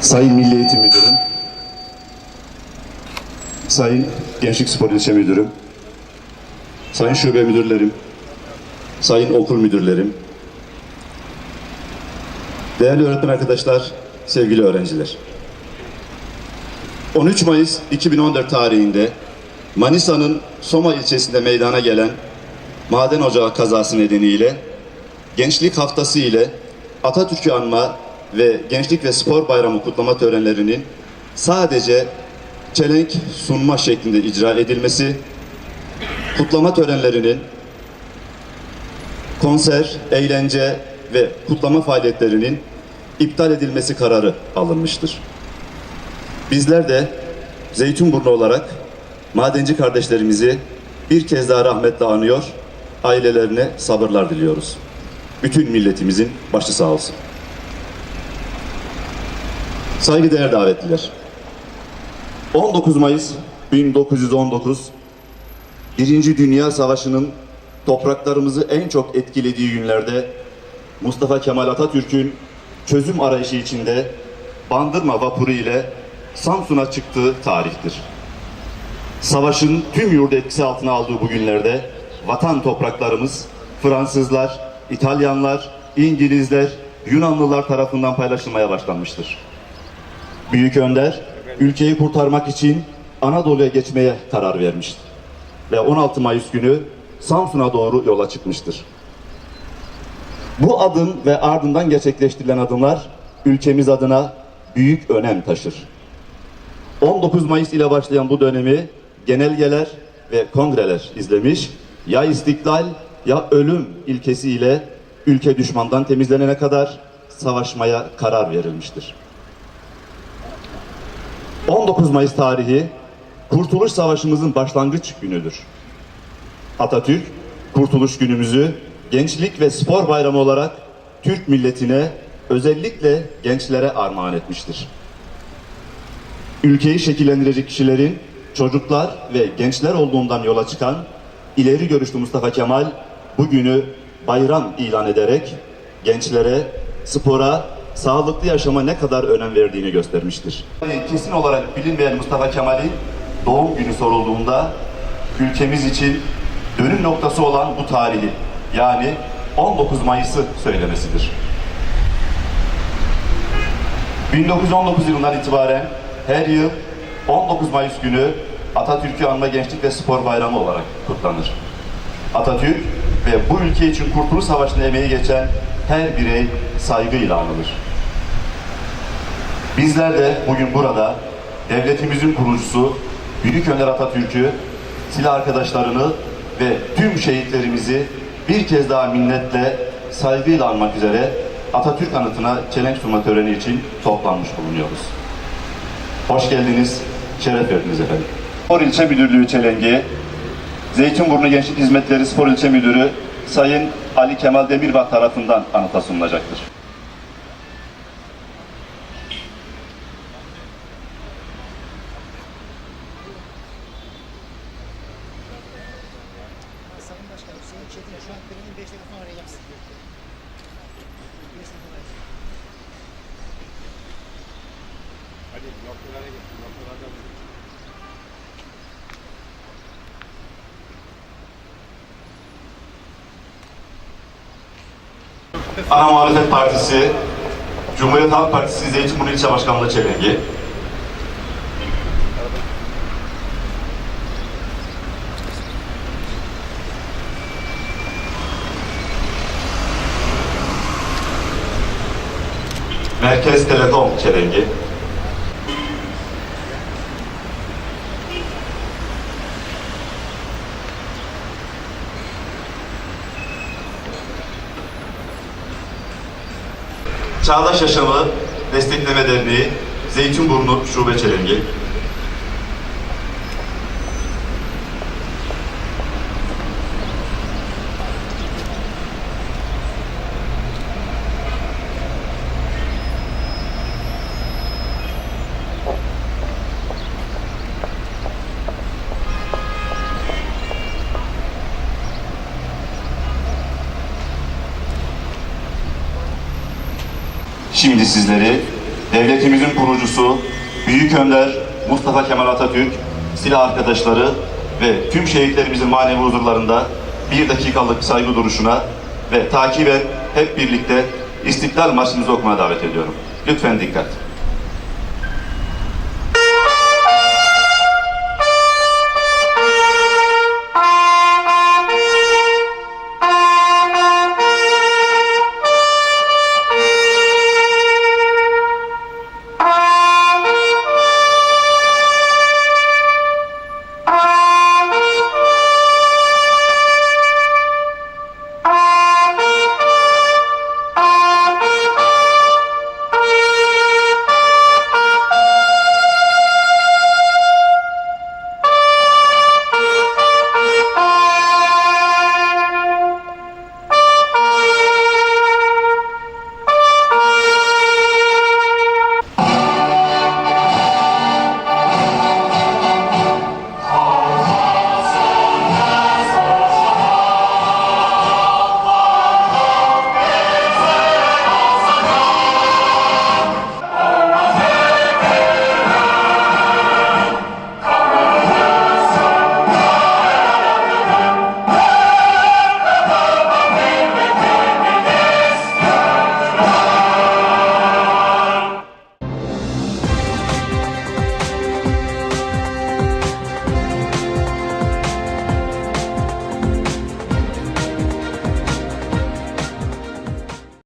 Sayın Milli Eğitim Müdürüm, Sayın Gençlik Spor İlçe Müdürüm, Sayın Şube Müdürlerim, Sayın Okul Müdürlerim, değerli öğretmen arkadaşlar, sevgili öğrenciler. 13 Mayıs 2014 tarihinde Manisa'nın Soma ilçesinde meydana gelen maden ocağı kazası nedeniyle Gençlik Haftası ile Atatürk'ü anma ve Gençlik ve Spor Bayramı kutlama törenlerinin sadece çelenk sunma şeklinde icra edilmesi, kutlama törenlerinin konser, eğlence ve kutlama faaliyetlerinin iptal edilmesi kararı alınmıştır. Bizler de Zeytinburnu olarak madenci kardeşlerimizi bir kez daha rahmetle anıyor, ailelerine sabırlar diliyoruz. Bütün milletimizin başı sağ olsun. Saygıdeğer davetliler. 19 Mayıs 1919 Birinci Dünya Savaşı'nın topraklarımızı en çok etkilediği günlerde Mustafa Kemal Atatürk'ün çözüm arayışı içinde Bandırma vapuru ile Samsun'a çıktığı tarihtir. Savaşın tüm yurdu etkisi altına aldığı bu günlerde vatan topraklarımız Fransızlar, İtalyanlar, İngilizler, Yunanlılar tarafından paylaşılmaya başlanmıştır. Büyük Önder ülkeyi kurtarmak için Anadolu'ya geçmeye karar vermiştir. Ve 16 Mayıs günü Samsun'a doğru yola çıkmıştır. Bu adım ve ardından gerçekleştirilen adımlar ülkemiz adına büyük önem taşır. 19 Mayıs ile başlayan bu dönemi genelgeler ve kongreler izlemiş, ya istiklal ya ölüm ilkesiyle ülke düşmandan temizlenene kadar savaşmaya karar verilmiştir. 19 Mayıs tarihi Kurtuluş Savaşımızın başlangıç günüdür. Atatürk, Kurtuluş Günümüzü Gençlik ve Spor Bayramı olarak Türk milletine özellikle gençlere armağan etmiştir. Ülkeyi şekillendirecek kişilerin çocuklar ve gençler olduğundan yola çıkan ileri görüşlü Mustafa Kemal bugünü bayram ilan ederek gençlere, spora, sağlıklı yaşama ne kadar önem verdiğini göstermiştir. Kesin olarak bilinmeyen Mustafa Kemal'in doğum günü sorulduğunda ülkemiz için dönüm noktası olan bu tarihi yani 19 Mayıs'ı söylemesidir. 1919 yılından itibaren her yıl 19 Mayıs günü Atatürk'ü anma Gençlik ve Spor Bayramı olarak kutlanır. Atatürk ve bu ülke için Kurtuluş Savaşı'nda emeği geçen her birey saygıyla anılır. Bizler de bugün burada devletimizin kurucusu Büyük Önder Atatürk'ü, silah arkadaşlarını ve tüm şehitlerimizi bir kez daha minnetle, saygıyla anmak üzere Atatürk anıtına çelenk sunma töreni için toplanmış bulunuyoruz. Hoş geldiniz, şeref verdiniz efendim. Spor İlçe Müdürlüğü Çelengi, Zeytinburnu Gençlik Hizmetleri Spor İlçe Müdürü Sayın Ali Kemal Demirbağ tarafından anıta sunulacaktır. Sayın Başkanım, Sayın Çetin şu an törenin 5 dakika sonra arayacağım sizi. Beş dakika sonra. Hadi noktalara git. Noktalarda bulun. Ana Muhalefet Partisi, Cumhuriyet Halk Partisi Zeytinburnu İlçe Başkanlığı Çelengi. Merkez Telekom Çelengi. Çağdaş Yaşamı Destekleme Derneği Zeytinburnu Şube Çelengi. Şimdi sizleri devletimizin kurucusu, Büyük Önder Mustafa Kemal Atatürk, silah arkadaşları ve tüm şehitlerimizin manevi huzurlarında bir dakikalık saygı duruşuna ve takiben hep birlikte İstiklal Marşımızı okumaya davet ediyorum. Lütfen dikkat.